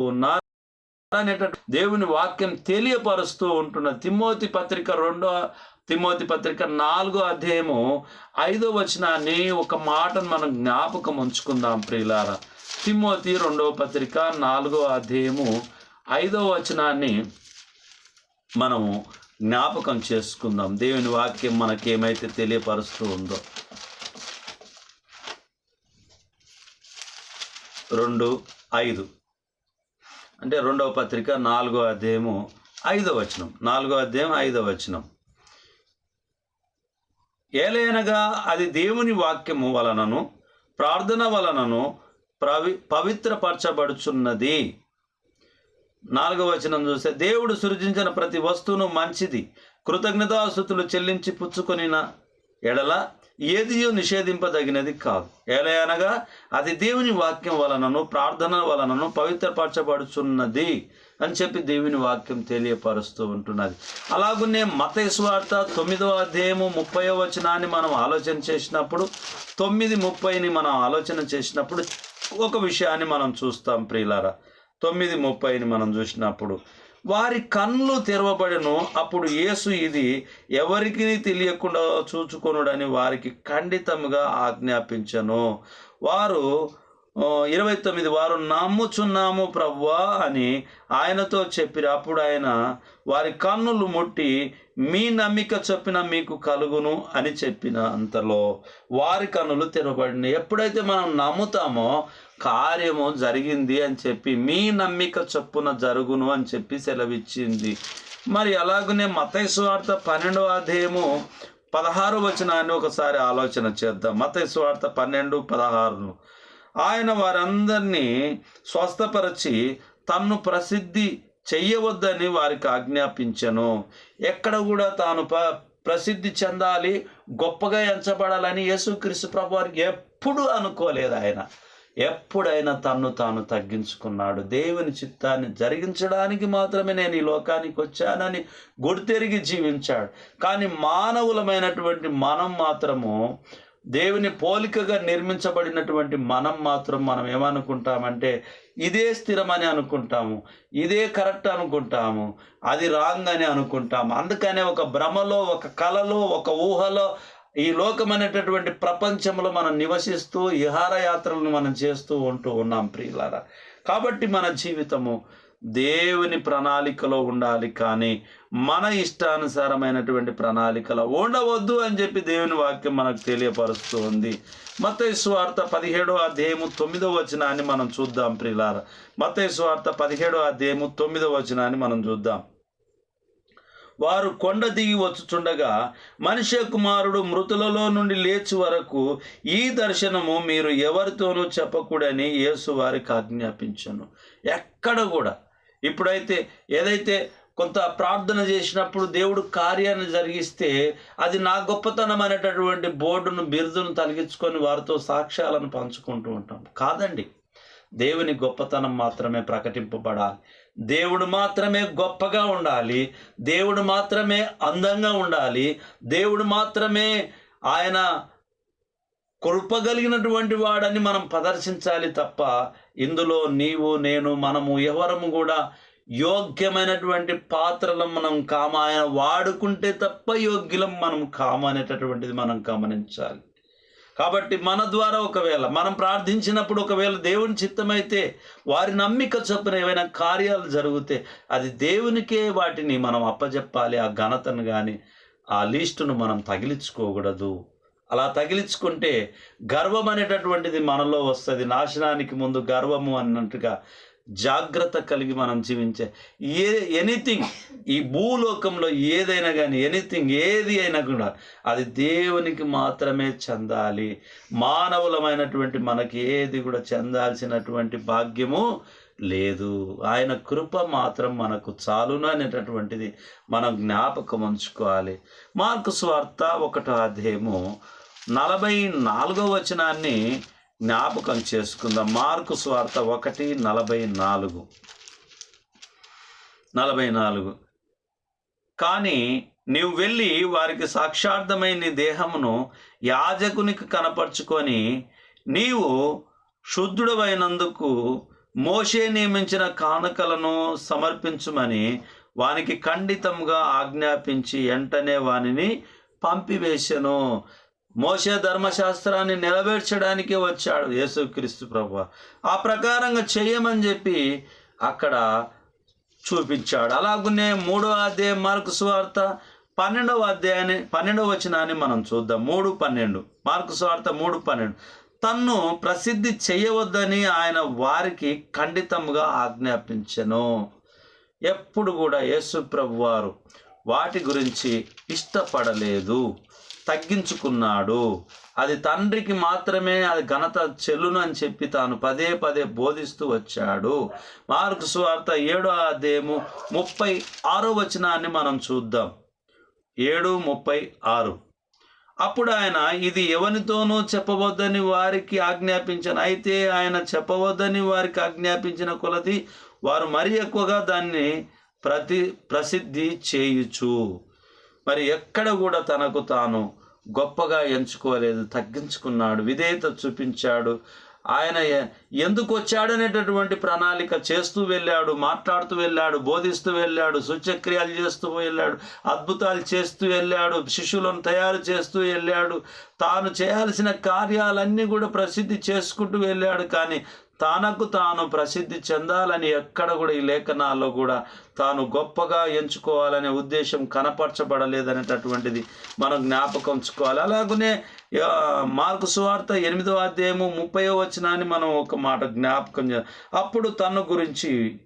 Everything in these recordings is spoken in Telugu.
ఉన్నారు అనేటటువంటి దేవుని వాక్యం తెలియపరుస్తూ ఉంటున్న తిమ్మోతి పత్రిక రెండో తిమ్మోతి పత్రిక నాలుగో అధ్యాయము ఐదో వచనాన్ని ఒక మాటను మనం జ్ఞాపకం ఉంచుకుందాం ప్రియులారా. తిమ్మోతి రెండవ పత్రిక నాలుగో అధ్యాయము ఐదో వచనాన్ని మనము జ్ఞాపకం చేసుకుందాం. దేవుని వాక్యం మనకేమైతే తెలియపరుస్తూ ఉందో. రెండు ఐదు. అంటే రెండవ పత్రిక నాలుగో అధ్యాయము ఐదో వచనం. నాలుగో అధ్యాయం ఐదో వచనం. ఏలైనగా అది దేవుని వాక్యము వలనను ప్రార్థన వలనను ప్రవి పవిత్రపరచబడుచున్నది. నాలుగవ వచనం చూస్తే దేవుడు సృజించిన ప్రతి వస్తువును మంచిది కృతజ్ఞతాస్థుతులు చెల్లించి పుచ్చుకొనిన ఎడల ఏదియో నిషేధింపదగినది కాదు. ఏలయనగా అది దేవుని వాక్యం వలనను ప్రార్థన వలనను పవిత్రపరచబడుచున్నది అని చెప్పి దేవుని వాక్యం తెలియపరుస్తూ ఉంటున్నది. అలాగునే మత స్వార్థ తొమ్మిదవ అధ్యాయము ముప్పై వచనాన్ని మనం ఆలోచన చేసినప్పుడు తొమ్మిది ముప్పైని మనం ఆలోచన చేసినప్పుడు ఒక విషయాన్ని మనం చూస్తాం ప్రియులారా. తొమ్మిది ముప్పైని మనం చూసినప్పుడు వారి కన్నులు తెరవబడను. అప్పుడు యేసు ఇది ఎవరికి తెలియకుండా చూచుకొనుడని వారికి ఖండితముగా ఆజ్ఞాపించను. వారు ఇరవై తొమ్మిది వారు నమ్ముచున్నాము ప్రవ్వా అని ఆయనతో చెప్పిరు. అప్పుడు ఆయన వారి కన్నులు ముట్టి మీ నమ్మిక చొప్పున మీకు కలుగును అని చెప్పిన అంతలో వారి కన్నులు తెరవబడినాయి. ఎప్పుడైతే మనం నమ్ముతామో కార్యము జరిగింది అని చెప్పి మీ నమ్మిక చొప్పున జరుగును అని చెప్పి సెలవిచ్చింది. మరి అలాగనే మతైస్వార్త పన్నెండవ అధ్యాయము పదహారు వచనాన్ని ఒకసారి ఆలోచన చేద్దాం. మతైస్వార్త పన్నెండు పదహారును. ఆయన వారందరినీ స్వస్థపరచి తన్ను ప్రసిద్ధి చెయ్యవద్దని వారికి ఆజ్ఞాపించను. ఎక్కడ కూడా తాను ప ప్రసిద్ధి చెందాలి గొప్పగా ఎంచబడాలని యేసుక్రీస్తు ప్రభు వారికి ఎప్పుడు అనుకోలేదు ఆయన. ఎప్పుడైనా తన్ను తాను తగ్గించుకున్నాడు. దేవుని చిత్తాన్ని జరిగించడానికి మాత్రమే నేను ఈ లోకానికి వచ్చానని గుడితెరిగి జీవించాడు. కానీ మానవులమైనటువంటి మనం మాత్రము దేవుని పోలికగా నిర్మించబడినటువంటి మనం మాత్రం మనం ఏమనుకుంటామంటే ఇదే స్థిరమని అనుకుంటాము ఇదే కరెక్ట్ అనుకుంటాము అది రాంగ్ అని అనుకుంటాము. అందుకనే ఒక భ్రమలో ఒక కలలో ఒక ఊహలో ఈ లోకమైనటువంటి ప్రపంచంలో మనం నివసిస్తూ విహారయాత్రలను మనం చేస్తూ ఉంటూ ఉన్నాం ప్రియులారా. కాబట్టి మన జీవితము దేవుని ప్రణాళికలో ఉండాలి కానీ మన ఇష్టానుసారమైనటువంటి ప్రణాళికలో ఉండవద్దు అని చెప్పి దేవుని వాక్యం మనకు తెలియపరుస్తూ ఉంది. మత్తయి సువార్త పదిహేడో అధ్యాయము తొమ్మిదో వచనాన్ని మనం చూద్దాం ప్రిలార. మత్తయి సువార్త పదిహేడో అధ్యాయము తొమ్మిదో వచనాన్ని మనం చూద్దాం. వారు కొండ దిగి వచ్చుచుండగా మనిషి కుమారుడు మృతులలో నుండి లేచి వరకు ఈ దర్శనము మీరు ఎవరితోనూ చెప్పకూడని యేసు వారికి ఆజ్ఞాపించను. ఎక్కడ కూడా ఇప్పుడైతే ఏదైతే కొంత ప్రార్థన చేసినప్పుడు దేవుడు కార్యాన్ని జరిగిస్తే అది నా గొప్పతనం అనేటటువంటి బోర్డును బిరుదును తొలగించుకొని వారితో సాక్ష్యాలను పంచుకుంటూ ఉంటాం. కాదండి. దేవుని గొప్పతనం మాత్రమే ప్రకటింపబడాలి. దేవుడు మాత్రమే గొప్పగా ఉండాలి. దేవుడు మాత్రమే అందంగా ఉండాలి. దేవుడు మాత్రమే ఆయన కృపగలిగినటువంటి వాడని మనం ప్రదర్శించాలి తప్ప ఇందులో నీవు నేను మనము ఎవరము కూడా యోగ్యమైనటువంటి పాత్రలను మనం కామ ఆయన వాడుకుంటే తప్ప యోగ్యులం మనం కామనేటటువంటిది మనం గమనించాలి. కాబట్టి మన ద్వారా ఒకవేళ మనం ప్రార్థించినప్పుడు ఒకవేళ దేవుని చిత్తమైతే వారి నమ్మిక చొప్పున ఏవైనా కార్యాలు జరిగితే అది దేవునికే వాటిని మనం అప్పజెప్పాలి. ఆ ఘనతను కానీ ఆ లిస్టును మనం తగిలించుకోకూడదు. అలా తగిలించుకుంటే గర్వం అనేటటువంటిది మనలో వస్తుంది. నాశనానికి ముందు గర్వము అన్నట్టుగా జాగ్రత్త కలిగి మనం జీవించే ఏ ఎనీథింగ్ ఈ భూలోకంలో ఏదైనా కానీ ఎనీథింగ్ ఏది అయినా కూడా అది దేవునికి మాత్రమే చెందాలి. మానవులమైనటువంటి మనకి ఏది కూడా చెందాల్సినటువంటి భాగ్యము లేదు. ఆయన కృప మాత్రం మనకు చాలును అనేటటువంటిది మనం జ్ఞాపకం ఉంచుకోవాలి. మార్కు స్వార్థ ఒకటో అధ్యాయము నలభై నాలుగో వచనాన్ని జ్ఞాపకం చేసుకుందాం. మార్కు స్వార్త ఒకటి నలభై నాలుగు. నలభై నాలుగు. కానీ నీవు వెళ్ళి వారికి సాక్షార్థమైన దేహమును యాజకునికి కనపరుచుకొని నీవు శుద్ధుడమైనందుకు మోషే నియమించిన కానుకలను సమర్పించమని వానికి ఖండితంగా ఆజ్ఞాపించి వెంటనే వానిని పంపివేశను. మోసే ధర్మశాస్త్రాన్ని నెరవేర్చడానికి వచ్చాడు యేసుక్రీస్తు ప్రభు. ఆ ప్రకారంగా చేయమని చెప్పి అక్కడ చూపించాడు. అలాగనే మూడో అధ్యాయం మార్కు సువార్త పన్నెండవ అధ్యాయాన్ని పన్నెండవ వచనాన్ని మనం చూద్దాం. మూడు పన్నెండు. మార్కు సువార్త మూడు పన్నెండు. తన్ను ప్రసిద్ధి చేయవద్దని ఆయన వారికి ఖండితంగా ఆజ్ఞాపించను. ఎప్పుడు కూడా యేసు ప్రభు వారు వాటి గురించి ఇష్టపడలేదు. తగ్గించుకున్నాడు. అది తండ్రికి మాత్రమే అది ఘనత చెల్లును అని చెప్పి తాను పదే పదే బోధిస్తూ వచ్చాడు. మార్కు సువార్త ఏడో అధ్యాయము ముప్పై ఆరో వచనాన్ని మనం చూద్దాం. ఏడు ముప్పై ఆరు. అప్పుడు ఆయన ఇది ఎవరితోనూ చెప్పవద్దని వారికి ఆజ్ఞాపించిన. అయితే ఆయన చెప్పవద్దని వారికి ఆజ్ఞాపించిన కొలది వారు మరీ ఎక్కువగా దాన్ని ప్రతి ప్రసిద్ధి చేయుచు. మరి ఎక్కడ కూడా తనకు తాను గొప్పగా ఎంచుకోలేదు తగ్గించుకున్నాడు విధేయత చూపించాడు. ఆయన ఎందుకు వచ్చాడనేటటువంటి ప్రణాళిక చేస్తూ వెళ్ళాడు మాట్లాడుతూ వెళ్ళాడు బోధిస్తూ వెళ్ళాడు సూచక్రియాలు చేస్తూ వెళ్ళాడు అద్భుతాలు చేస్తూ వెళ్ళాడు శిష్యులను తయారు చేస్తూ వెళ్ళాడు. తాను చేయాల్సిన కార్యాలన్నీ కూడా ప్రసిద్ధి చేసుకుంటూ వెళ్ళాడు కానీ తనకు తాను ప్రసిద్ధి చెందాలని ఎక్కడ కూడా ఈ లేఖనాల్లో కూడా తాను గొప్పగా ఎంచుకోవాలనే ఉద్దేశం కనపరచబడలేదనేటటువంటిది మనం జ్ఞాపకం ఉంచుకోవాలి. అలాగనే మార్కు సువార్త ఎనిమిదో అధ్యాయము ముప్పయో వచనాన్ని మనం ఒక మాట జ్ఞాపకం అప్పుడు తన గురించి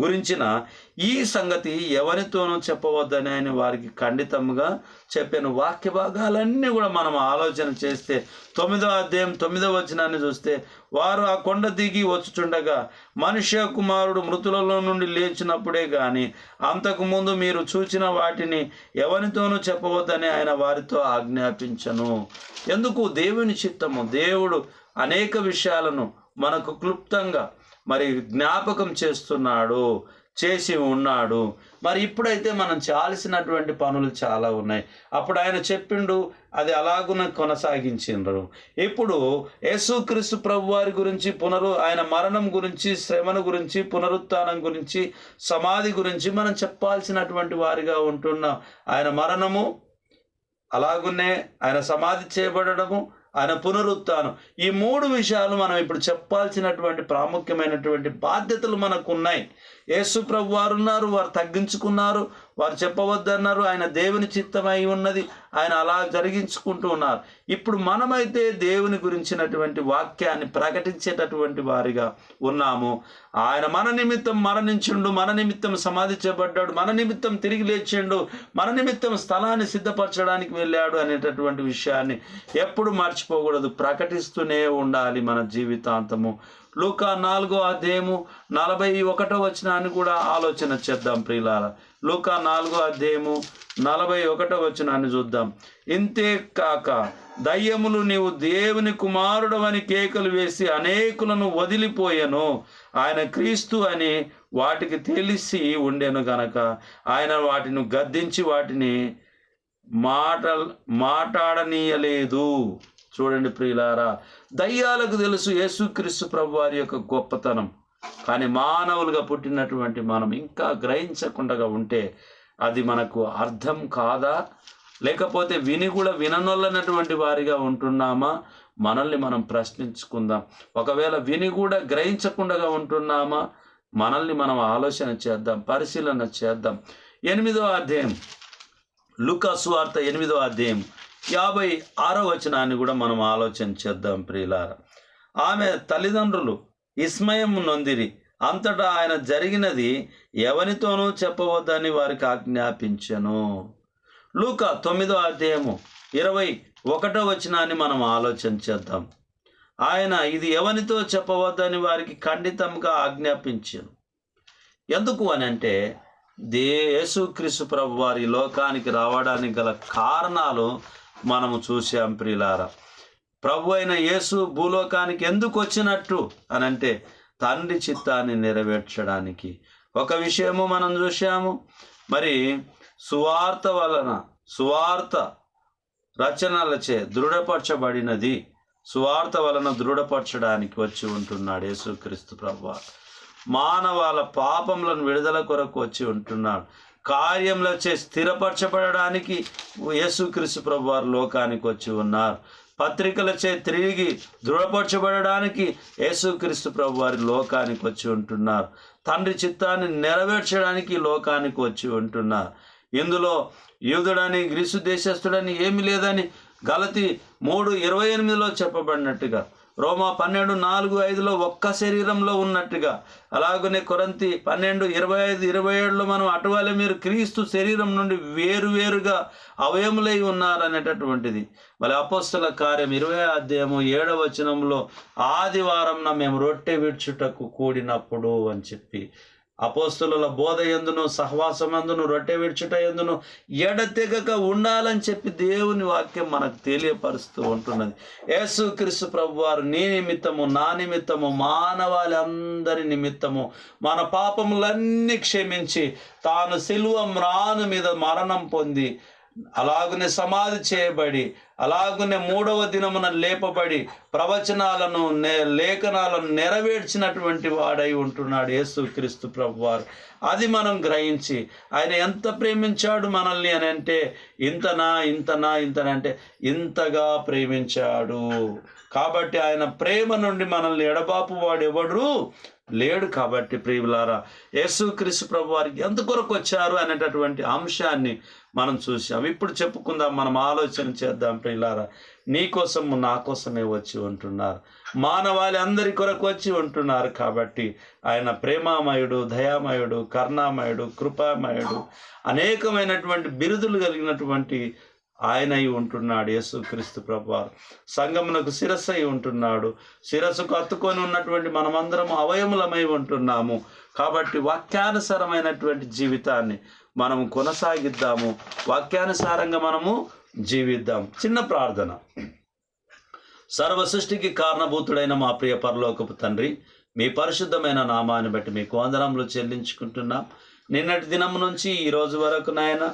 గురించిన ఈ సంగతి ఎవరితోనూ చెప్పవద్దని ఆయన వారికి ఖండితంగా చెప్పాను వాక్య భాగాలన్నీ కూడా మనం ఆలోచన చేస్తే తొమ్మిదో అధ్యాయం తొమ్మిదో వచనాన్ని చూస్తే వారు ఆ కొండ దిగి వచ్చుచుండగా మనుష్య కుమారుడు మృతులలో నుండి లేచినప్పుడే కానీ అంతకుముందు మీరు చూచిన వాటిని ఎవరితోనూ చెప్పవద్దని ఆయన వారితో ఆజ్ఞాపించను. ఎందుకు? దేవుని చిత్తము దేవుడు అనేక విషయాలను మనకు క్లుప్తంగా మరి జ్ఞాపకం చేస్తున్నాడు చేసి ఉన్నాడు. మరి ఇప్పుడైతే మనం చేయాల్సినటువంటి పనులు చాలా ఉన్నాయి. అప్పుడు ఆయన చెప్పిండు అది అలాగున కొనసాగించిండ్రు. ఇప్పుడు యేసుక్రీస్తు ప్రభు వారి గురించి పునరు ఆయన మరణం గురించి శ్రమను గురించి పునరుత్నం గురించి సమాధి గురించి మనం చెప్పాల్సినటువంటి వారిగా ఉంటున్నాం. ఆయన మరణము అలాగునే ఆయన సమాధి చేయబడము ఆయన పునరుత్నం ఈ మూడు విషయాలు మనం ఇప్పుడు చెప్పాల్సినటువంటి ప్రాముఖ్యమైనటువంటి బాధ్యతలు మనకు ఉన్నాయి యేసు ప్రభు వారు ఉన్నారు వారు తగ్గించుకున్నారు వారు చెప్పవద్దన్నారు ఆయన దేవుని చిత్తమై ఉన్నది ఆయన అలా జరిగించుకుంటూ ఉన్నారు. ఇప్పుడు మనమైతే దేవుని గురించినటువంటి వాక్యాన్ని ప్రకటించేటటువంటి వారిగా ఉన్నాము. ఆయన మన నిమిత్తం మరణించిండు మన నిమిత్తం సమాధి చేయబడ్డాడు మన నిమిత్తం తిరిగి లేచిండు మన నిమిత్తం స్థలాన్ని సిద్ధపరచడానికి వెళ్ళాడు అనేటటువంటి విషయాన్ని ఎప్పుడు మర్చిపోకూడదు. ప్రకటిస్తూనే ఉండాలి మన జీవితాంతము. లూకా నాలుగో అధ్యాయము నలభై ఒకటో వచనాన్ని కూడా ఆలోచన చేద్దాం ప్రియులార. లూకా నాలుగో అధ్యాయము నలభై ఒకటో వచనాన్ని చూద్దాం. ఇంతే కాక దయ్యములు నీవు దేవుని కుమారుడవని కేకలు వేసి అనేకులను వదిలిపోయాను. ఆయన క్రీస్తు అని వాటికి తెలిసి ఉండెను గనక. ఆయన వాటిని గద్దించి వాటిని మాట మాట్లాడనీయలేదు చూడండి ప్రియులారా దయ్యాలకు తెలుసు యేసుక్రీస్తు ప్రభు వారి యొక్క గొప్పతనం. కానీ మానవులుగా పుట్టినటువంటి మనం ఇంకా గ్రహించకుండా ఉంటే అది మనకు అర్థం కాదా? లేకపోతే విని కూడా విననొల్లనటువంటి వారిగా ఉంటున్నామా? మనల్ని మనం ప్రశ్నించుకుందాం. ఒకవేళ విని కూడా గ్రహించకుండా ఉంటున్నామా? మనల్ని మనం ఆలోచన చేద్దాం పరిశీలన చేద్దాం. ఎనిమిదో అధ్యాయం. లుకాసు వార్త ఎనిమిదో అధ్యాయం. యాభై ఆరో వచనాన్ని కూడా మనం ఆలోచన చేద్దాం ప్రియులార. ఆమె తల్లిదండ్రులు ఇస్మయం నొందిరి. అంతటా ఆయన జరిగినది ఎవరితోనూ చెప్పవద్దని వారికి ఆజ్ఞాపించను. లూక తొమ్మిదో అధ్యాయము ఇరవై ఒకటో వచనాన్ని మనం ఆలోచన చేద్దాం. ఆయన ఇది ఎవరితో చెప్పవద్దని వారికి ఖండితంగా ఆజ్ఞాపించాను. ఎందుకు అని అంటే దేశు యేసుక్రీస్తు ప్రభు వారి లోకానికి రావడానికి గల కారణాలు మనము చూసాం ప్రిలారా. ప్రభు అయిన యేసు భూలోకానికి ఎందుకు వచ్చినట్టు? అని అంటే తండ్రి చిత్తాన్ని నెరవేర్చడానికి. ఒక విషయము మనం చూసాము మరి సువార్త వలన సువార్త రచనలచే దృఢపరచబడినది. సువార్త వలన దృఢపరచడానికి వచ్చి ఉంటున్నాడు యేసుక్రీస్తు ప్రభు. మానవాల పాపములను విడుదల కొరకు వచ్చి ఉంటున్నాడు. కార్యంలో చే స్థిరపరచబడడానికి యేసుక్రీస్తు ప్రభు వారు లోకానికి వచ్చి ఉన్నారు. పత్రికలచే తిరిగి దృఢపరచబడడానికి యేసుక్రీస్తు ప్రభు వారి లోకానికి వచ్చి ఉంటున్నారు. తండ్రి చిత్తాన్ని నెరవేర్చడానికి లోకానికి వచ్చి ఉంటున్నారు. ఇందులో యూదుడని గ్రీసు దేశస్థుడని ఏమి లేదని గలతి మూడు ఇరవై ఎనిమిదిలో చెప్పబడినట్టుగా రోమా పన్నెండు నాలుగు ఐదులో ఒక్క శరీరంలో ఉన్నట్టుగా. అలాగనే కొరంతి పన్నెండు ఇరవై ఐదు ఇరవై ఏడులో మనం అటువలే మీరు క్రీస్తు శరీరం నుండి వేరు వేరుగా అవయములై ఉన్నారనేటటువంటిది. మరి అపోస్తుల కార్యం ఇరవై అధ్యాయము ఏడవ వచనంలో ఆదివారంన మేము రొట్టె విడ్చుటకు కూడినప్పుడు అని చెప్పి అపోస్తుల బోధ ఎందును సహవాసమందును రొట్టె విడుచుట ఎందును ఎడతెగక ఉండాలని చెప్పి దేవుని వాక్యం మనకు తెలియపరుస్తూ ఉంటున్నది. యేసు క్రీస్తు ప్రభు వారు నీ నిమిత్తము నా నిమిత్తము మానవాళి అందరి నిమిత్తము మన పాపములన్నీ క్షమించి తాను సిలువ మ్రాను మీద మరణం పొంది అలాగునే సమాధి చేయబడి అలాగునే మూడవ దినమున లేపబడి ప్రవచనాలను నే లేఖనాలను నెరవేర్చినటువంటి వాడై ఉంటున్నాడు యేసుక్రీస్తు ప్రభువారు. అది మనం గ్రహించి ఆయన ఎంత ప్రేమించాడు మనల్ని అని అంటే ఇంతనా ఇంతనా ఇంతనా అంటే ఇంతగా ప్రేమించాడు. కాబట్టి ఆయన ప్రేమ నుండి మనల్ని ఎడబాపు వాడెవడు లేడు కాబట్టి ప్రియులారా యేసుక్రీస్తు ప్రభు వారికి ఎంత కొరకు వచ్చారు అనేటటువంటి అంశాన్ని మనం చూసాం ఇప్పుడు చెప్పుకుందాం మనం ఆలోచన చేద్దాం ప్రియులారా. నీ కోసము నా కోసమే వచ్చి ఉంటున్నారు. మానవాళి అందరి కొరకు వచ్చి ఉంటున్నారు కాబట్టి ఆయన ప్రేమామయుడు దయామయుడు కరుణామయుడు కృపామయుడు అనేకమైనటువంటి బిరుదులు కలిగినటువంటి ఆయన అయి ఉంటున్నాడు యేసుక్రీస్తు ప్రభు సంగమునకు శిరస్సు అయి ఉంటున్నాడు. శిరస్సుకు అత్తుకొని ఉన్నటువంటి మనమందరం అవయములమై ఉంటున్నాము. కాబట్టి వాక్యానుసారమైనటువంటి జీవితాన్ని మనము కొనసాగిద్దాము. వాక్యానుసారంగా మనము జీవిద్దాం. చిన్న ప్రార్థన. సర్వ సృష్టికి కారణభూతుడైన మా ప్రియ పరలోకపు తండ్రి మీ పరిశుద్ధమైన నామాన్ని బట్టి మీకు వందనములు చెల్లించుకుంటున్నాం. నిన్నటి దినం నుంచి ఈ రోజు వరకు నాయన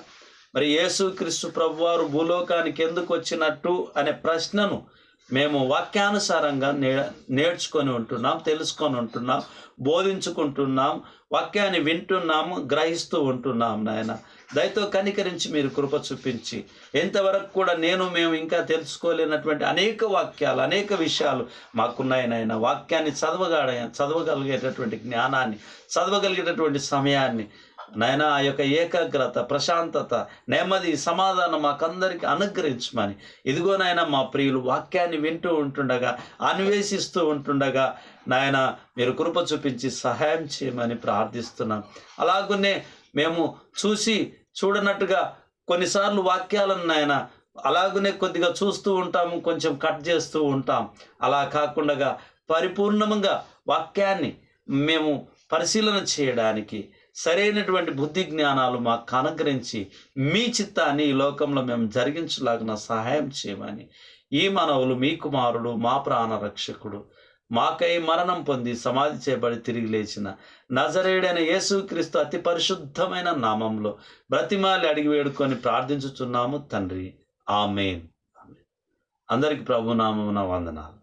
మరి యేసుక్రీస్తు ప్రభువారు భూలోకానికి ఎందుకు వచ్చినట్టు అనే ప్రశ్నను మేము వాక్యానుసారంగా నే నేర్చుకొని ఉంటున్నాం తెలుసుకొని ఉంటున్నాం బోధించుకుంటున్నాం వాక్యాన్ని వింటున్నాము గ్రహిస్తూ ఉంటున్నాం నాయన. దయతో కనికరించి మీరు కృప చూపించి ఎంతవరకు కూడా నేను మేము ఇంకా తెలుసుకోలేనటువంటి అనేక వాక్యాలు అనేక విషయాలు మాకున్నాయి వాక్యాన్ని చదవగాడ చదవగలిగేటటువంటి జ్ఞానాన్ని చదవగలిగేటటువంటి సమయాన్ని నాయన ఆ యొక్క ఏకాగ్రత ప్రశాంతత నెమ్మది సమాధానం మాకందరికి అనుగ్రహించమని. ఇదిగో నాయన మా ప్రియులు వాక్యాన్ని వింటూ ఉంటుండగా అన్వేషిస్తూ ఉంటుండగా నాయన మీరు కృప చూపించి సహాయం చేయమని ప్రార్థిస్తున్నాం. అలాగునే మేము చూసి చూడనట్టుగా కొన్నిసార్లు వాక్యాలను నాయన అలాగనే కొద్దిగా చూస్తూ ఉంటాము కొంచెం కట్ చేస్తూ ఉంటాం. అలా కాకుండా పరిపూర్ణంగా వాక్యాన్ని మేము పరిశీలన చేయడానికి సరైనటువంటి బుద్ధి జ్ఞానాలు మాకు అనుగ్రహించి మీ చిత్తాన్ని ఈ లోకంలో మేము జరిగించలాగిన సహాయం చేయమని ఈ మనవులు మీ కుమారుడు మా ప్రాణ రక్షకుడు మాకై మరణం పొంది సమాధి చేయబడి తిరిగి లేచిన నజరేడైన యేసుక్రీస్తు అతి పరిశుద్ధమైన నామంలో బ్రతిమాలి అడిగి వేడుకొని ప్రార్థించుచున్నాము తండ్రి. ఆమెన్. అందరికి ప్రభునామమున వందనాలు.